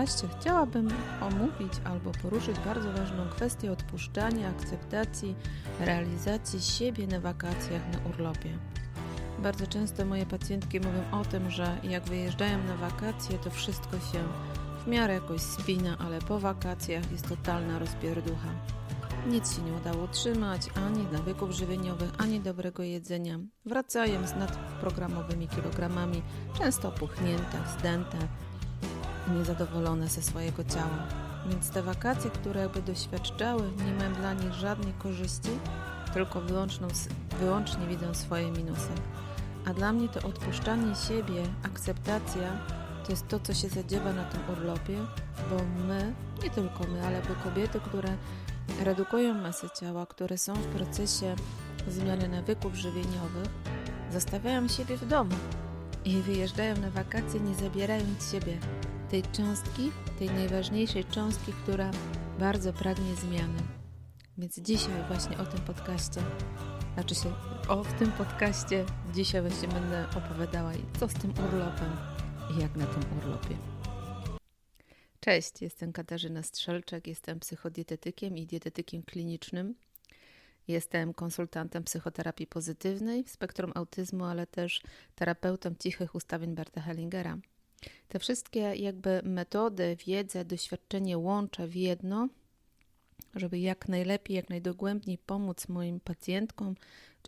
52 podcaście chciałabym omówić albo poruszyć bardzo ważną kwestię odpuszczania, akceptacji, realizacji siebie na wakacjach, na urlopie. Bardzo często moje pacjentki mówią o tym, że jak wyjeżdżają na wakacje, to wszystko się w miarę jakoś spina, ale po wakacjach jest totalna rozpierducha. Nic się nie udało utrzymać, ani nawyków żywieniowych, ani dobrego jedzenia. Wracają z nadprogramowymi kilogramami, często opuchnięte, zdęte niezadowolone ze swojego ciała. Więc te wakacje, które jakby doświadczały, nie mają dla nich żadnej korzyści, tylko wyłączną, wyłącznie widzą swoje minusy. A dla mnie to odpuszczanie siebie, akceptacja to jest to, co się zadziewa na tym urlopie, bo my, nie tylko my, ale by kobiety, które redukują masę ciała, które są w procesie zmiany nawyków żywieniowych, zostawiają siebie w domu i wyjeżdżają na wakacje, nie zabierając siebie tej cząstki, tej najważniejszej cząstki, która bardzo pragnie zmiany. Więc dzisiaj właśnie o tym podcaście, znaczy się o w tym podcaście dzisiaj właśnie będę opowiadała co z tym urlopem i jak na tym urlopie. Cześć, jestem Katarzyna Strzelczak, jestem psychodietetykiem i dietetykiem klinicznym. Jestem konsultantem psychoterapii pozytywnej spektrum autyzmu, ale też terapeutą cichych ustawień Berta Hellingera. Te wszystkie jakby metody, wiedzę, doświadczenie łączę w jedno, żeby jak najlepiej, jak najdogłębniej pomóc moim pacjentkom,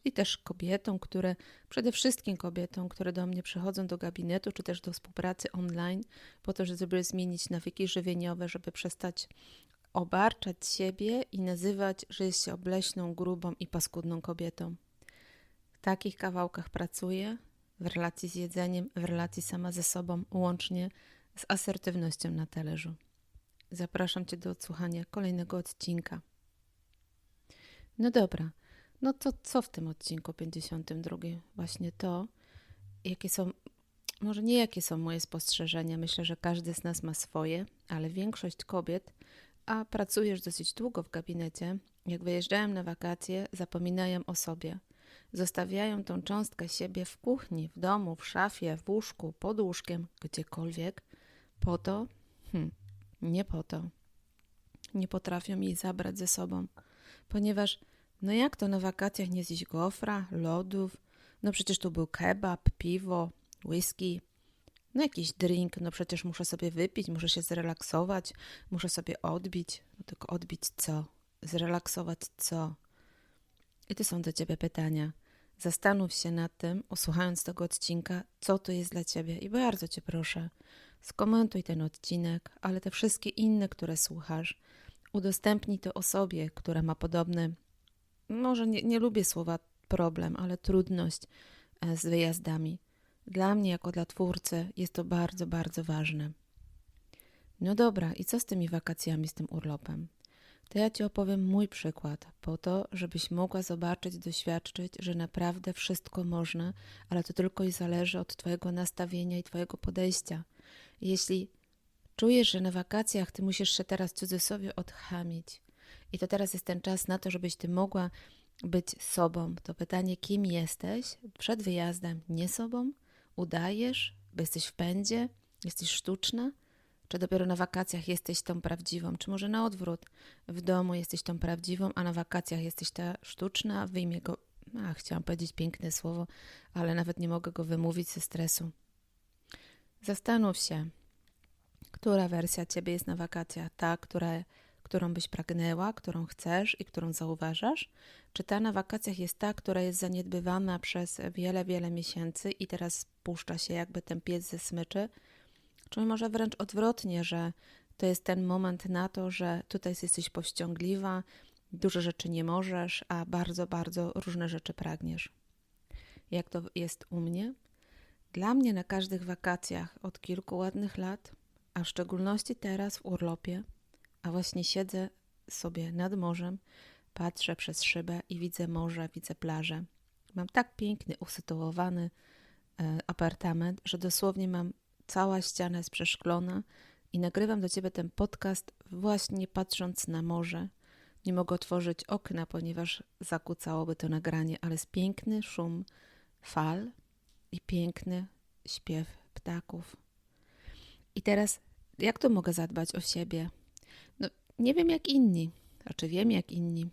i też kobietom, które, przede wszystkim kobietom, które do mnie przychodzą do gabinetu, czy też do współpracy online, po to, żeby zmienić nawyki żywieniowe, żeby przestać obarczać siebie i nazywać, że jest się obleśną, grubą i paskudną kobietą. W takich kawałkach pracuję, w relacji z jedzeniem, w relacji sama ze sobą, łącznie z asertywnością na talerzu. Zapraszam Cię do odsłuchania kolejnego odcinka. No dobra, no to co w tym odcinku 52? Właśnie to, jakie są, może nie jakie są moje spostrzeżenia, myślę, że każdy z nas ma swoje, ale większość kobiet, a pracujesz dosyć długo w gabinecie, jak wyjeżdżają na wakacje, zapominają o sobie. Zostawiają tą cząstkę siebie w kuchni, w domu, w szafie, w łóżku, pod łóżkiem, gdziekolwiek, po to, hm, nie po to. Nie potrafią jej zabrać ze sobą, ponieważ no jak to na wakacjach nie zjeść gofra, lodów? No przecież tu był kebab, piwo, whisky, no jakiś drink, no przecież muszę sobie wypić, muszę się zrelaksować, muszę sobie odbić. No tylko odbić co? Zrelaksować co? I to są do Ciebie pytania. Zastanów się nad tym, usłuchając tego odcinka, co to jest dla Ciebie. I bardzo Cię proszę, skomentuj ten odcinek, ale te wszystkie inne, które słuchasz. Udostępnij to osobie, która ma podobny może nie, nie lubię słowa problem, ale trudność e, z wyjazdami. Dla mnie, jako dla twórcy, jest to bardzo, bardzo ważne. No dobra, i co z tymi wakacjami, z tym urlopem? To ja Ci opowiem mój przykład, po to, żebyś mogła zobaczyć, doświadczyć, że naprawdę wszystko można, ale to tylko i zależy od Twojego nastawienia i Twojego podejścia. Jeśli czujesz, że na wakacjach Ty musisz się teraz w cudzysłowie odchamić, i to teraz jest ten czas na to, żebyś ty mogła być sobą. To pytanie, kim jesteś przed wyjazdem, nie sobą? Udajesz, bo jesteś w pędzie, jesteś sztuczna? Czy dopiero na wakacjach jesteś tą prawdziwą? Czy może na odwrót? W domu jesteś tą prawdziwą, a na wakacjach jesteś ta sztuczna? Wyjmie go. A, chciałam powiedzieć piękne słowo, ale nawet nie mogę go wymówić ze stresu. Zastanów się, która wersja ciebie jest na wakacjach? Ta, która którą byś pragnęła, którą chcesz i którą zauważasz? Czy ta na wakacjach jest ta, która jest zaniedbywana przez wiele, wiele miesięcy i teraz puszcza się jakby ten pies ze smyczy? Czy może wręcz odwrotnie, że to jest ten moment na to, że tutaj jesteś powściągliwa, dużo rzeczy nie możesz, a bardzo, bardzo różne rzeczy pragniesz? Jak to jest u mnie? Dla mnie na każdych wakacjach od kilku ładnych lat, a w szczególności teraz w urlopie, a właśnie siedzę sobie nad morzem, patrzę przez szybę i widzę morze, widzę plażę. Mam tak piękny, usytuowany e, apartament, że dosłownie mam cała ściana jest przeszklona i nagrywam do Ciebie ten podcast właśnie patrząc na morze. Nie mogę otworzyć okna, ponieważ zakłócałoby to nagranie, ale jest piękny szum fal i piękny śpiew ptaków. I teraz, jak tu mogę zadbać o siebie? No, nie wiem jak inni, znaczy wiem jak inni,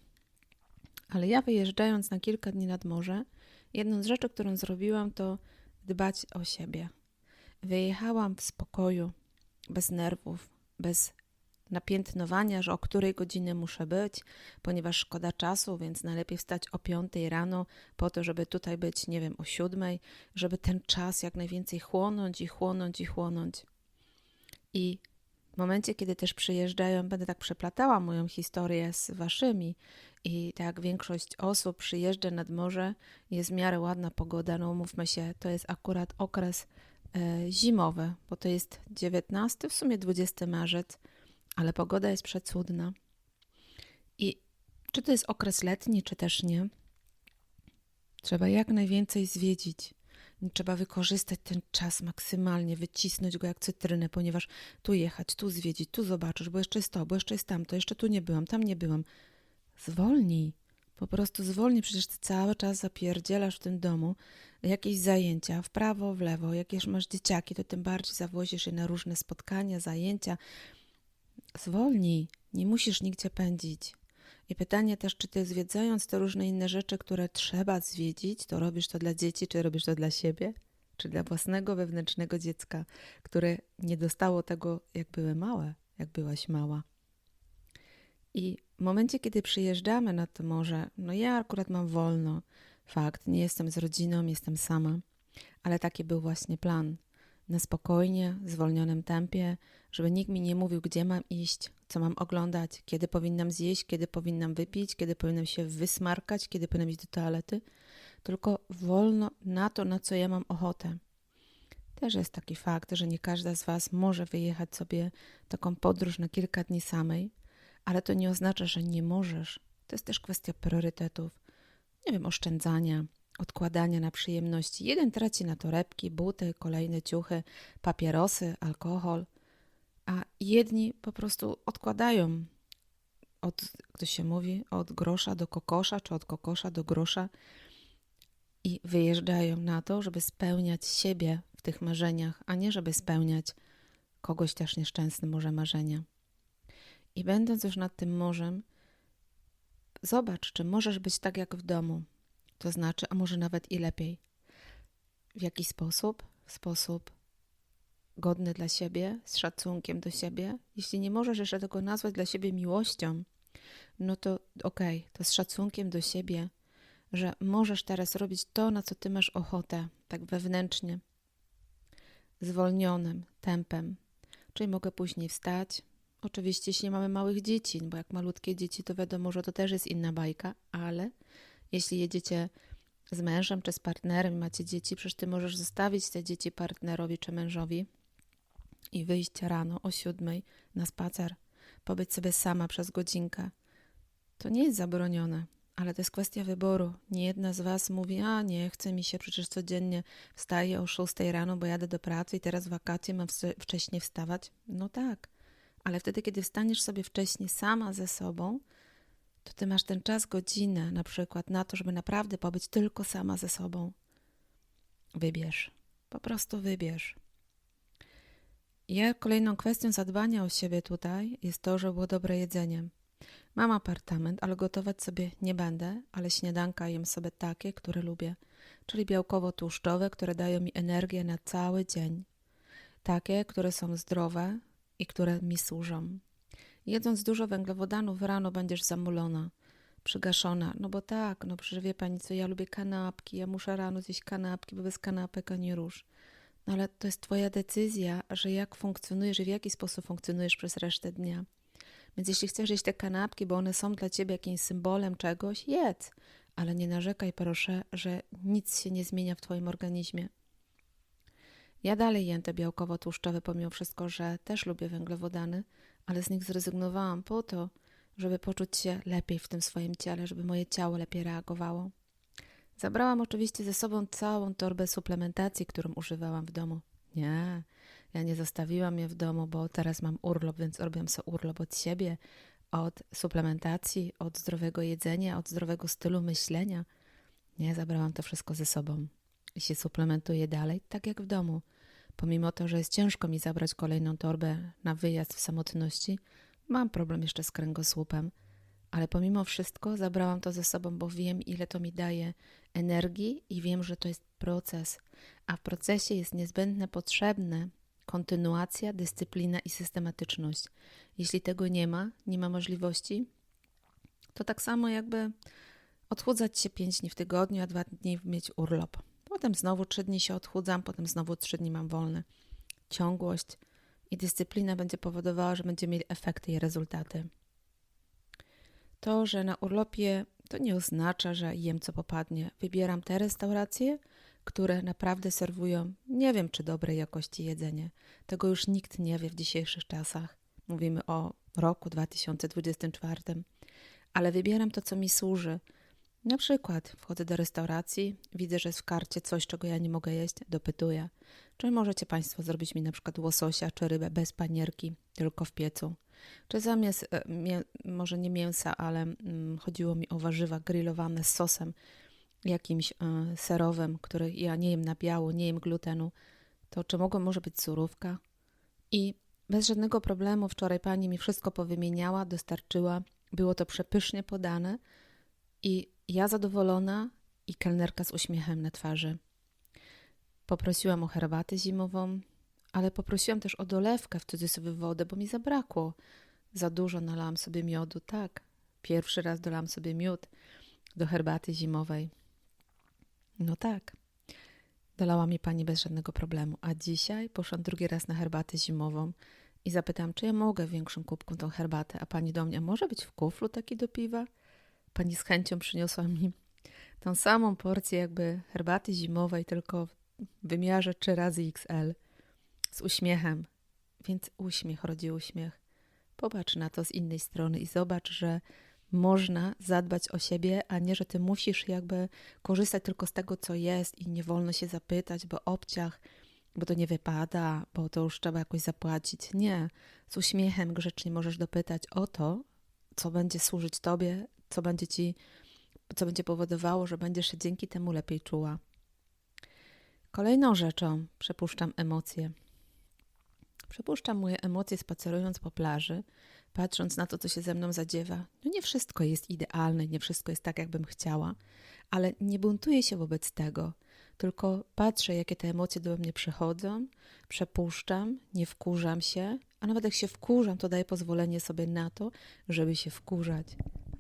ale ja wyjeżdżając na kilka dni nad morze, jedną z rzeczy, którą zrobiłam, to dbać o siebie. Wyjechałam w spokoju, bez nerwów, bez napiętnowania, że o której godzinie muszę być, ponieważ szkoda czasu, więc najlepiej wstać o 5 rano po to, żeby tutaj być, nie wiem, o 7, żeby ten czas jak najwięcej chłonąć i chłonąć i chłonąć. I w momencie, kiedy też przyjeżdżają, będę tak przeplatała moją historię z waszymi i tak większość osób przyjeżdża nad morze, jest w miarę ładna pogoda, no umówmy się, to jest akurat okres zimowy, bo to jest 19, w sumie 20 marzec, ale pogoda jest przecudna. I czy to jest okres letni, czy też nie, trzeba jak najwięcej zwiedzić. Trzeba wykorzystać ten czas maksymalnie, wycisnąć go jak cytrynę, ponieważ tu jechać, tu zwiedzić, tu zobaczysz, bo jeszcze jest to, bo jeszcze jest tamto, jeszcze tu nie byłam, tam nie byłam. Zwolnij, po prostu zwolnij, przecież ty cały czas zapierdzielasz w tym domu jakieś zajęcia w prawo, w lewo, jakież masz dzieciaki, to tym bardziej zawozisz je na różne spotkania, zajęcia. Zwolnij, nie musisz nigdzie pędzić. I pytanie też, czy ty zwiedzając te różne inne rzeczy, które trzeba zwiedzić, to robisz to dla dzieci, czy robisz to dla siebie, czy dla własnego wewnętrznego dziecka, które nie dostało tego, jak były małe, jak byłaś mała. I w momencie, kiedy przyjeżdżamy na to morze, no ja akurat mam wolno, fakt, nie jestem z rodziną, jestem sama, ale taki był właśnie plan. Na spokojnie, zwolnionym tempie, żeby nikt mi nie mówił, gdzie mam iść, co mam oglądać, kiedy powinnam zjeść, kiedy powinnam wypić, kiedy powinnam się wysmarkać, kiedy powinnam iść do toalety, tylko wolno na to, na co ja mam ochotę. Też jest taki fakt, że nie każda z Was może wyjechać sobie taką podróż na kilka dni samej, ale to nie oznacza, że nie możesz. To jest też kwestia priorytetów, nie wiem, oszczędzania, odkładania na przyjemności. Jeden traci na torebki, buty, kolejne ciuchy, papierosy, alkohol, a jedni po prostu odkładają od, to się mówi, od grosza do kokosza, czy od kokosza do grosza i wyjeżdżają na to, żeby spełniać siebie w tych marzeniach, a nie żeby spełniać kogoś też nieszczęsny może marzenia. I będąc już nad tym morzem, zobacz, czy możesz być tak jak w domu. To znaczy, a może nawet i lepiej. W jaki sposób? W sposób godny dla siebie, z szacunkiem do siebie. Jeśli nie możesz jeszcze tego nazwać dla siebie miłością, no to okej, okay, to z szacunkiem do siebie, że możesz teraz robić to, na co ty masz ochotę, tak wewnętrznie, zwolnionym tempem. Czyli mogę później wstać, Oczywiście, jeśli mamy małych dzieci, bo jak malutkie dzieci, to wiadomo, że to też jest inna bajka, ale jeśli jedziecie z mężem czy z partnerem, macie dzieci, przecież ty możesz zostawić te dzieci partnerowi czy mężowi i wyjść rano o siódmej na spacer, pobyć sobie sama przez godzinkę. To nie jest zabronione, ale to jest kwestia wyboru. Nie jedna z Was mówi, a nie, chce mi się, przecież codziennie wstaję o szóstej rano, bo jadę do pracy i teraz wakacje mam wcześniej wstawać. No tak, ale wtedy, kiedy wstaniesz sobie wcześniej sama ze sobą, to ty masz ten czas, godzinę na przykład na to, żeby naprawdę pobyć tylko sama ze sobą. Wybierz. Po prostu wybierz. Ja kolejną kwestią zadbania o siebie tutaj jest to, żeby było dobre jedzenie. Mam apartament, ale gotować sobie nie będę, ale śniadanka jem sobie takie, które lubię, czyli białkowo-tłuszczowe, które dają mi energię na cały dzień. Takie, które są zdrowe, i które mi służą. Jedząc dużo węglowodanów rano będziesz zamulona, przygaszona. No bo tak, no przecież wie pani co, ja lubię kanapki, ja muszę rano zjeść kanapki, bo bez kanapek ani róż. No ale to jest twoja decyzja, że jak funkcjonujesz i w jaki sposób funkcjonujesz przez resztę dnia. Więc jeśli chcesz jeść te kanapki, bo one są dla ciebie jakimś symbolem czegoś, jedz. Ale nie narzekaj proszę, że nic się nie zmienia w twoim organizmie. Ja dalej jem te białkowo-tłuszczowe, pomimo wszystko, że też lubię węglowodany, ale z nich zrezygnowałam po to, żeby poczuć się lepiej w tym swoim ciele, żeby moje ciało lepiej reagowało. Zabrałam oczywiście ze sobą całą torbę suplementacji, którą używałam w domu. Nie, ja nie zostawiłam je w domu, bo teraz mam urlop, więc robiłam sobie urlop od siebie, od suplementacji, od zdrowego jedzenia, od zdrowego stylu myślenia. Nie, zabrałam to wszystko ze sobą i się suplementuję dalej, tak jak w domu Pomimo to, że jest ciężko mi zabrać kolejną torbę na wyjazd w samotności, mam problem jeszcze z kręgosłupem, ale pomimo wszystko zabrałam to ze sobą, bo wiem, ile to mi daje energii i wiem, że to jest proces, a w procesie jest niezbędne, potrzebne kontynuacja, dyscyplina i systematyczność. Jeśli tego nie ma, nie ma możliwości, to tak samo jakby odchudzać się 5 dni w tygodniu, a 2 dni mieć urlop. Potem znowu 3 dni się odchudzam, potem znowu 3 dni mam wolne. Ciągłość i dyscyplina będzie powodowała, że będziemy mieli efekty i rezultaty. To, że na urlopie to nie oznacza, że jem co popadnie. Wybieram te restauracje, które naprawdę serwują nie wiem czy dobrej jakości jedzenie. Tego już nikt nie wie w dzisiejszych czasach. Mówimy o roku 2024. Ale wybieram to, co mi służy. Na przykład wchodzę do restauracji, widzę, że jest w karcie coś, czego ja nie mogę jeść, dopytuję. Czy możecie Państwo zrobić mi na przykład łososia czy rybę bez panierki, tylko w piecu? Czy zamiast, e, może nie mięsa, ale mm, chodziło mi o warzywa grillowane z sosem jakimś e, serowym, który ja nie jem na biało, nie jem glutenu, to czy mogło może być surówka? I bez żadnego problemu wczoraj pani mi wszystko powymieniała, dostarczyła. Było to przepysznie podane i ja zadowolona i kelnerka z uśmiechem na twarzy. Poprosiłam o herbatę zimową, ale poprosiłam też o dolewkę w cudzysłowie wodę, bo mi zabrakło. Za dużo nalałam sobie miodu, tak. Pierwszy raz dolałam sobie miód do herbaty zimowej. No tak. Dolała mi pani bez żadnego problemu. A dzisiaj poszłam drugi raz na herbatę zimową i zapytałam, czy ja mogę większą kubką tą herbatę, a pani do mnie, może być w kuflu taki do piwa? Pani z chęcią przyniosła mi tą samą porcję jakby herbaty zimowej, tylko w wymiarze 3 razy XL z uśmiechem. Więc uśmiech rodzi uśmiech. Popatrz na to z innej strony i zobacz, że można zadbać o siebie, a nie, że ty musisz jakby korzystać tylko z tego, co jest i nie wolno się zapytać, bo obciach, bo to nie wypada, bo to już trzeba jakoś zapłacić. Nie. Z uśmiechem grzecznie możesz dopytać o to, co będzie służyć tobie, co będzie ci, co będzie powodowało, że będziesz się dzięki temu lepiej czuła. Kolejną rzeczą przepuszczam emocje. Przepuszczam moje emocje spacerując po plaży, patrząc na to, co się ze mną zadziewa. No nie wszystko jest idealne, nie wszystko jest tak, jakbym chciała, ale nie buntuję się wobec tego, tylko patrzę, jakie te emocje do mnie przychodzą, przepuszczam, nie wkurzam się, a nawet jak się wkurzam, to daję pozwolenie sobie na to, żeby się wkurzać.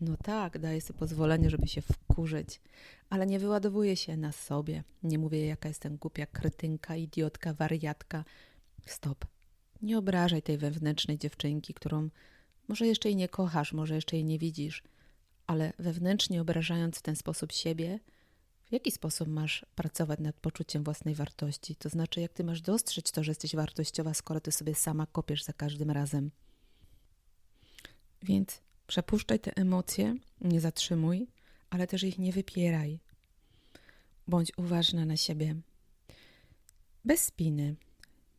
No tak, daję sobie pozwolenie, żeby się wkurzyć, ale nie wyładowuję się na sobie. Nie mówię, jaka jestem głupia, kretynka, idiotka, wariatka. Stop. Nie obrażaj tej wewnętrznej dziewczynki, którą może jeszcze jej nie kochasz, może jeszcze jej nie widzisz, ale wewnętrznie obrażając w ten sposób siebie, w jaki sposób masz pracować nad poczuciem własnej wartości? To znaczy, jak ty masz dostrzec to, że jesteś wartościowa, skoro ty sobie sama kopiesz za każdym razem. Więc przepuszczaj te emocje, nie zatrzymuj, ale też ich nie wypieraj. Bądź uważna na siebie. Bez spiny.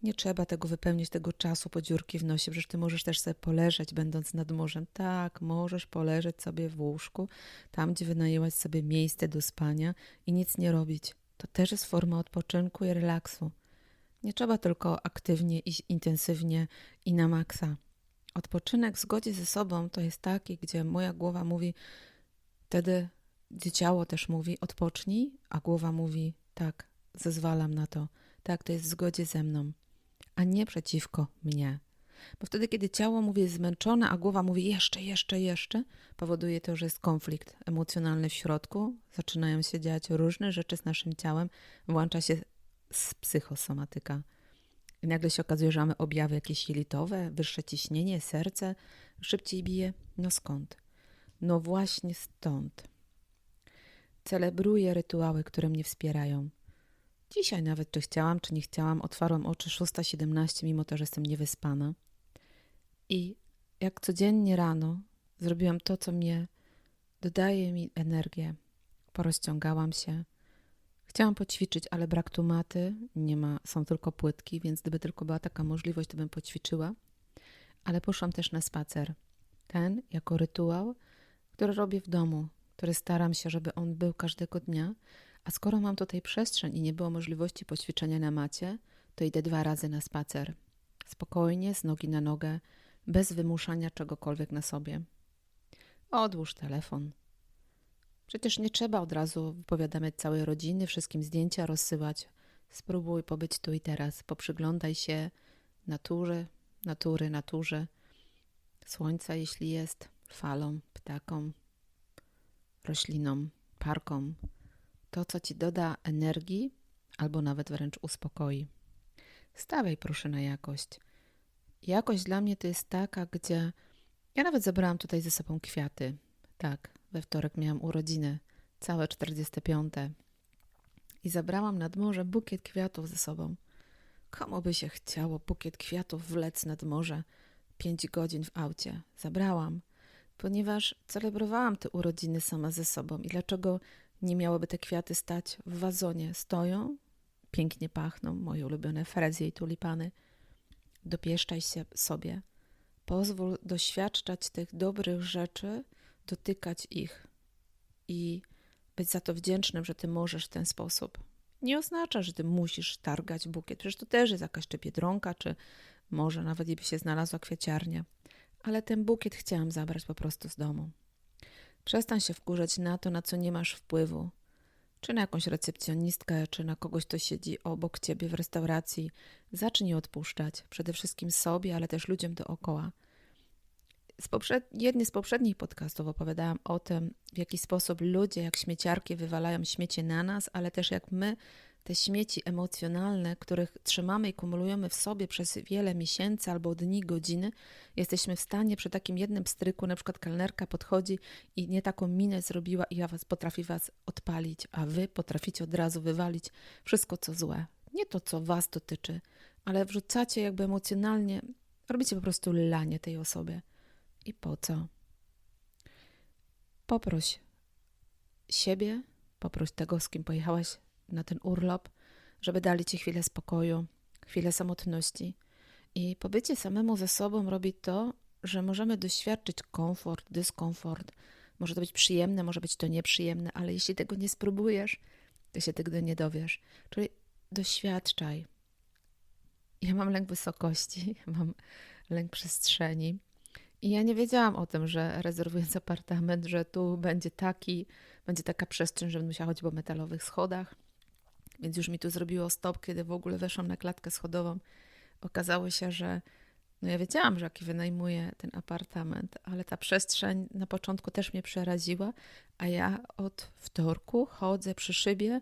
Nie trzeba tego wypełnić, tego czasu po dziurki w nosie, przecież ty możesz też sobie poleżeć, będąc nad morzem. Tak, możesz poleżeć sobie w łóżku, tam gdzie wynajęłaś sobie miejsce do spania i nic nie robić. To też jest forma odpoczynku i relaksu. Nie trzeba tylko aktywnie i intensywnie i na maksa. Odpoczynek w zgodzie ze sobą to jest taki, gdzie moja głowa mówi, wtedy gdzie ciało też mówi odpocznij, a głowa mówi tak, zezwalam na to. Tak, to jest w zgodzie ze mną a nie przeciwko mnie. Bo wtedy, kiedy ciało mówi jest zmęczone, a głowa mówi jeszcze, jeszcze, jeszcze, powoduje to, że jest konflikt emocjonalny w środku, zaczynają się dziać różne rzeczy z naszym ciałem, włącza się psychosomatyka. Nagle się okazuje, że mamy objawy jakieś jelitowe, wyższe ciśnienie, serce szybciej bije. No skąd? No właśnie stąd. Celebruję rytuały, które mnie wspierają. Dzisiaj nawet, czy chciałam, czy nie chciałam, otwarłam oczy 6.17, mimo to, że jestem niewyspana. I jak codziennie rano zrobiłam to, co mnie dodaje mi energię. Porozciągałam się. Chciałam poćwiczyć, ale brak tu maty, nie ma, są tylko płytki, więc gdyby tylko była taka możliwość, to bym poćwiczyła. Ale poszłam też na spacer. Ten jako rytuał, który robię w domu, który staram się, żeby on był każdego dnia, a skoro mam tutaj przestrzeń i nie było możliwości poćwiczenia na macie, to idę dwa razy na spacer. Spokojnie, z nogi na nogę, bez wymuszania czegokolwiek na sobie. Odłóż telefon. Przecież nie trzeba od razu wypowiadać całej rodziny, wszystkim zdjęcia rozsyłać. Spróbuj pobyć tu i teraz, poprzyglądaj się naturze, natury, naturze, słońca, jeśli jest, falom, ptakom, roślinom, parkom. To, co ci doda energii, albo nawet wręcz uspokoi. Stawiaj proszę na jakość. Jakość dla mnie to jest taka, gdzie ja nawet zabrałam tutaj ze sobą kwiaty. Tak, we wtorek miałam urodziny, całe 45. I zabrałam nad morze bukiet kwiatów ze sobą. Komu by się chciało bukiet kwiatów wlec nad morze pięć godzin w aucie? Zabrałam, ponieważ celebrowałam te urodziny sama ze sobą. I dlaczego nie miałyby te kwiaty stać w wazonie? Stoją, pięknie pachną, moje ulubione frezje i tulipany. Dopieszczaj się sobie. Pozwól doświadczać tych dobrych rzeczy, dotykać ich i być za to wdzięcznym, że ty możesz w ten sposób. Nie oznacza, że ty musisz targać bukiet. Przecież to też jest jakaś czy biedronka, czy może nawet i by się znalazła kwieciarnia. Ale ten bukiet chciałam zabrać po prostu z domu. Przestań się wkurzać na to, na co nie masz wpływu. Czy na jakąś recepcjonistkę, czy na kogoś, kto siedzi obok ciebie w restauracji. Zacznij odpuszczać. Przede wszystkim sobie, ale też ludziom dookoła. Z poprzed... Z poprzednich podcastów opowiadałam o tym, w jaki sposób ludzie, jak śmieciarki, wywalają śmiecie na nas, ale też jak my te śmieci emocjonalne, których trzymamy i kumulujemy w sobie przez wiele miesięcy albo dni, godziny, jesteśmy w stanie przy takim jednym stryku, na przykład kelnerka podchodzi i nie taką minę zrobiła i ja was potrafi was odpalić, a wy potraficie od razu wywalić wszystko, co złe. Nie to, co was dotyczy, ale wrzucacie jakby emocjonalnie, robicie po prostu lanie tej osobie. I po co? Poproś siebie, poproś tego, z kim pojechałaś na ten urlop, żeby dali ci chwilę spokoju, chwilę samotności. I pobycie samemu ze sobą robi to, że możemy doświadczyć komfort, dyskomfort. Może to być przyjemne, może być to nieprzyjemne, ale jeśli tego nie spróbujesz, to się tego nie dowiesz. Czyli doświadczaj. Ja mam lęk wysokości, mam lęk przestrzeni. I ja nie wiedziałam o tym, że rezerwując apartament, że tu będzie taki, będzie taka przestrzeń, że będę musiała chodzić po metalowych schodach. Więc już mi tu zrobiło stop, kiedy w ogóle weszłam na klatkę schodową. Okazało się, że no ja wiedziałam, że jaki wynajmuję ten apartament, ale ta przestrzeń na początku też mnie przeraziła, a ja od wtorku chodzę przy szybie,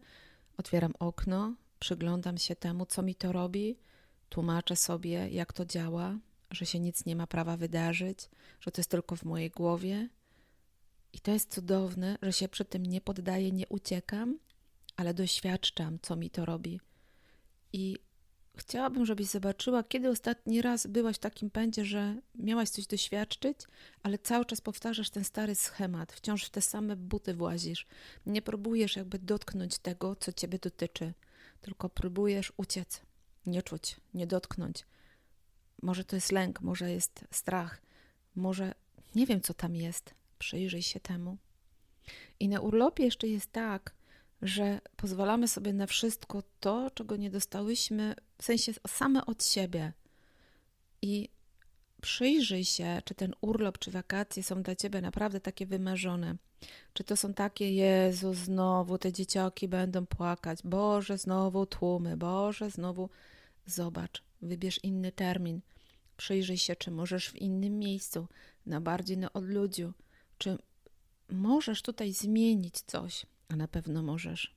otwieram okno, przyglądam się temu, co mi to robi, tłumaczę sobie, jak to działa, że się nic nie ma prawa wydarzyć, że to jest tylko w mojej głowie. I to jest cudowne, że się przy tym nie poddaję, nie uciekam, ale doświadczam, co mi to robi. I chciałabym, żebyś zobaczyła, kiedy ostatni raz byłaś w takim pędzie, że miałaś coś doświadczyć, ale cały czas powtarzasz ten stary schemat, wciąż w te same buty włazisz. Nie próbujesz jakby dotknąć tego, co ciebie dotyczy, tylko próbujesz uciec, nie czuć, nie dotknąć. Może to jest lęk, może jest strach, może nie wiem, co tam jest. Przyjrzyj się temu. I na urlopie jeszcze jest tak, że pozwalamy sobie na wszystko to, czego nie dostałyśmy, w sensie same od siebie. I przyjrzyj się, czy ten urlop, czy wakacje są dla ciebie naprawdę takie wymarzone. Czy to są takie, Jezu, znowu te dzieciaki będą płakać, Boże, znowu tłumy, Boże, znowu. Zobacz, wybierz inny termin. Przyjrzyj się, czy możesz w innym miejscu, na bardziej na odludziu, czy możesz tutaj zmienić coś a na pewno możesz.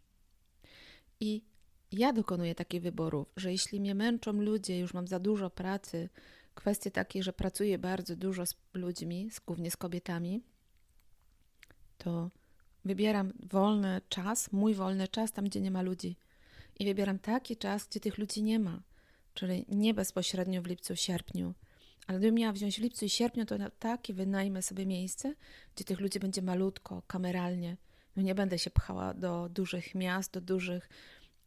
I ja dokonuję takich wyborów, że jeśli mnie męczą ludzie, już mam za dużo pracy, kwestie takie, że pracuję bardzo dużo z ludźmi, głównie z kobietami, to wybieram wolny czas, mój wolny czas tam, gdzie nie ma ludzi. I wybieram taki czas, gdzie tych ludzi nie ma, czyli nie bezpośrednio w lipcu, sierpniu. Ale gdybym miała wziąć w lipcu i sierpniu, to na takie wynajmę sobie miejsce, gdzie tych ludzi będzie malutko, kameralnie, no nie będę się pchała do dużych miast, do dużych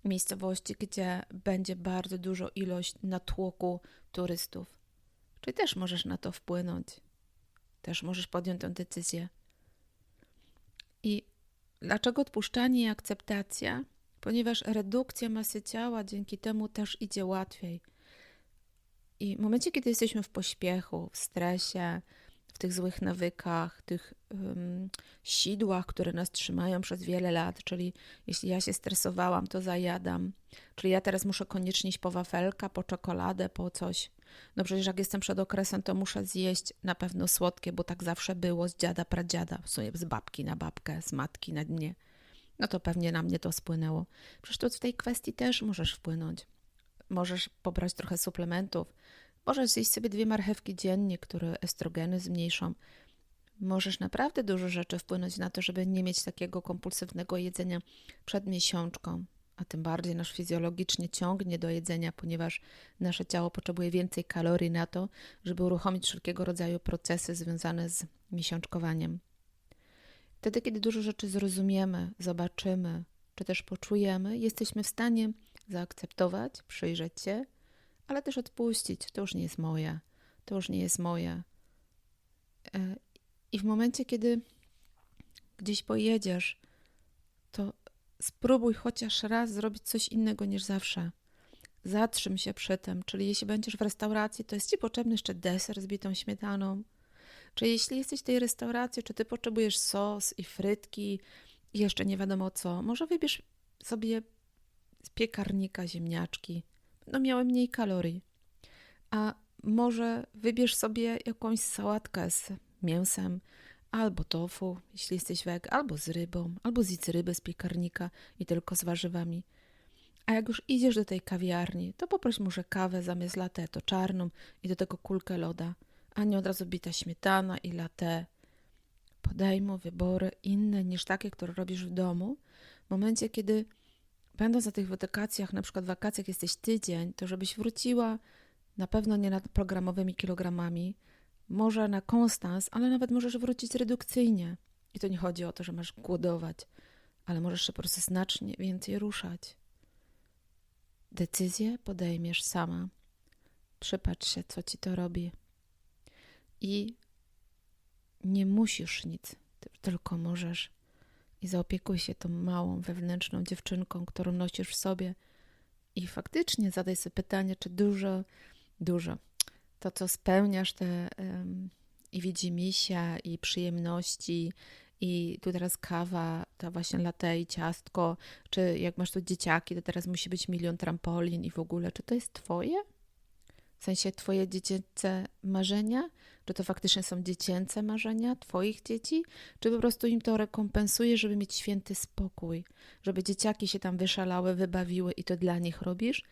miejscowości, gdzie będzie bardzo dużo ilość natłoku turystów. Czyli też możesz na to wpłynąć. Też możesz podjąć tę decyzję. I dlaczego odpuszczanie i akceptacja? Ponieważ redukcja masy ciała dzięki temu też idzie łatwiej. I w momencie, kiedy jesteśmy w pośpiechu, w stresie, w tych złych nawykach, tych um, sidłach, które nas trzymają przez wiele lat, czyli jeśli ja się stresowałam, to zajadam, czyli ja teraz muszę koniecznie iść po wafelka, po czekoladę, po coś. No przecież jak jestem przed okresem, to muszę zjeść na pewno słodkie, bo tak zawsze było z dziada, pradziada, w sumie z babki na babkę, z matki na dnie. No to pewnie na mnie to spłynęło. Przecież tu w tej kwestii też możesz wpłynąć. Możesz pobrać trochę suplementów, Możesz zjeść sobie dwie marchewki dziennie, które estrogeny zmniejszą. Możesz naprawdę dużo rzeczy wpłynąć na to, żeby nie mieć takiego kompulsywnego jedzenia przed miesiączką, a tym bardziej nasz fizjologicznie ciągnie do jedzenia, ponieważ nasze ciało potrzebuje więcej kalorii na to, żeby uruchomić wszelkiego rodzaju procesy związane z miesiączkowaniem. Wtedy, kiedy dużo rzeczy zrozumiemy, zobaczymy, czy też poczujemy, jesteśmy w stanie zaakceptować, przyjrzeć się ale też odpuścić. To już nie jest moje, to już nie jest moje. E, I w momencie, kiedy gdzieś pojedziesz, to spróbuj chociaż raz zrobić coś innego niż zawsze. Zatrzym się przy tym, czyli jeśli będziesz w restauracji, to jest ci potrzebny jeszcze deser z bitą śmietaną. Czy jeśli jesteś w tej restauracji, czy ty potrzebujesz sos i frytki i jeszcze nie wiadomo co, może wybierz sobie z piekarnika ziemniaczki, no miały mniej kalorii. A może wybierz sobie jakąś sałatkę z mięsem, albo tofu, jeśli jesteś weg, albo z rybą, albo zjedz rybę z piekarnika i tylko z warzywami. A jak już idziesz do tej kawiarni, to poproś może kawę zamiast latte, to czarną i do tego kulkę loda, a nie od razu bita śmietana i latte. Podaj mu wybory inne niż takie, które robisz w domu, w momencie, kiedy będąc na tych wakacjach, na przykład wakacjach jesteś tydzień, to żebyś wróciła na pewno nie nad programowymi kilogramami, może na konstans, ale nawet możesz wrócić redukcyjnie. I to nie chodzi o to, że masz głodować, ale możesz się po prostu znacznie więcej ruszać. Decyzję podejmiesz sama. Przypatrz się, co ci to robi. I nie musisz nic, tylko możesz i zaopiekuj się tą małą wewnętrzną dziewczynką, którą nosisz w sobie. I faktycznie zadaj sobie pytanie, czy dużo, dużo to, co spełniasz, te um, i widzimisia, i przyjemności, i tu teraz kawa, ta właśnie latte i ciastko, czy jak masz tu dzieciaki, to teraz musi być milion trampolin i w ogóle, czy to jest twoje? W sensie twoje dziecięce marzenia? Czy to faktycznie są dziecięce marzenia twoich dzieci? Czy po prostu im to rekompensuje, żeby mieć święty spokój? Żeby dzieciaki się tam wyszalały, wybawiły i to dla nich robisz?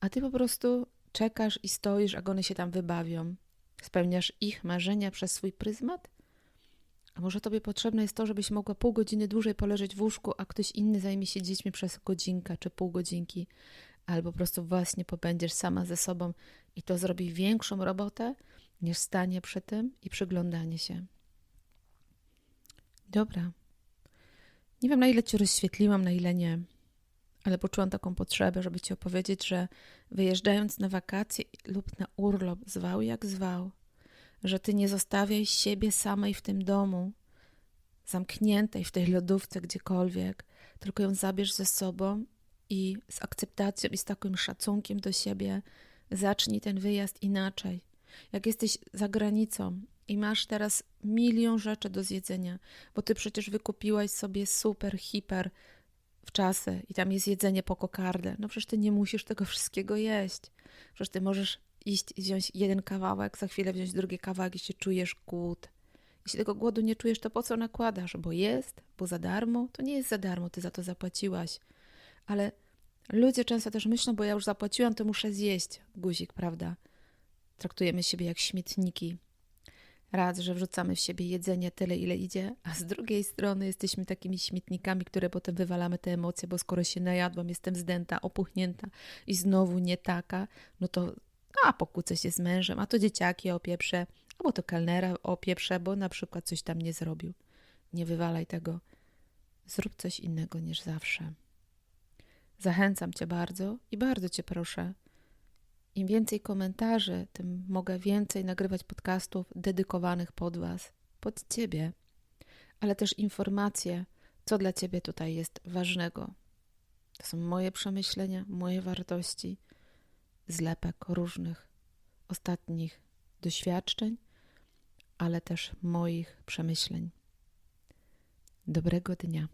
A ty po prostu czekasz i stoisz, a one się tam wybawią. Spełniasz ich marzenia przez swój pryzmat? A może tobie potrzebne jest to, żebyś mogła pół godziny dłużej poleżeć w łóżku, a ktoś inny zajmie się dziećmi przez godzinkę czy pół godzinki, albo po prostu właśnie pobędziesz sama ze sobą i to zrobi większą robotę niż stanie przy tym i przyglądanie się. Dobra. Nie wiem, na ile ci rozświetliłam, na ile nie, ale poczułam taką potrzebę, żeby ci opowiedzieć, że wyjeżdżając na wakacje lub na urlop, zwał jak zwał, że ty nie zostawiaj siebie samej w tym domu, zamkniętej w tej lodówce gdziekolwiek, tylko ją zabierz ze sobą i z akceptacją i z takim szacunkiem do siebie zacznij ten wyjazd inaczej. Jak jesteś za granicą i masz teraz milion rzeczy do zjedzenia, bo ty przecież wykupiłaś sobie super, hiper w czasy i tam jest jedzenie po kokardę, no przecież ty nie musisz tego wszystkiego jeść. Przecież ty możesz iść i wziąć jeden kawałek, za chwilę wziąć drugi kawałek i się czujesz głód. Jeśli tego głodu nie czujesz, to po co nakładasz? Bo jest, bo za darmo? To nie jest za darmo, ty za to zapłaciłaś. Ale ludzie często też myślą, bo ja już zapłaciłam, to muszę zjeść guzik, prawda? Traktujemy siebie jak śmietniki. Raz, że wrzucamy w siebie jedzenie tyle, ile idzie, a z drugiej strony jesteśmy takimi śmietnikami, które potem wywalamy te emocje, bo skoro się najadłam, jestem zdęta, opuchnięta i znowu nie taka, no to a pokłócę się z mężem, a to dzieciaki opieprze, albo to kelnera opieprze, bo na przykład coś tam nie zrobił. Nie wywalaj tego. Zrób coś innego niż zawsze. Zachęcam Cię bardzo i bardzo Cię proszę, im więcej komentarzy, tym mogę więcej nagrywać podcastów dedykowanych pod Was, pod Ciebie, ale też informacje, co dla Ciebie tutaj jest ważnego. To są moje przemyślenia, moje wartości, zlepek różnych ostatnich doświadczeń, ale też moich przemyśleń. Dobrego dnia.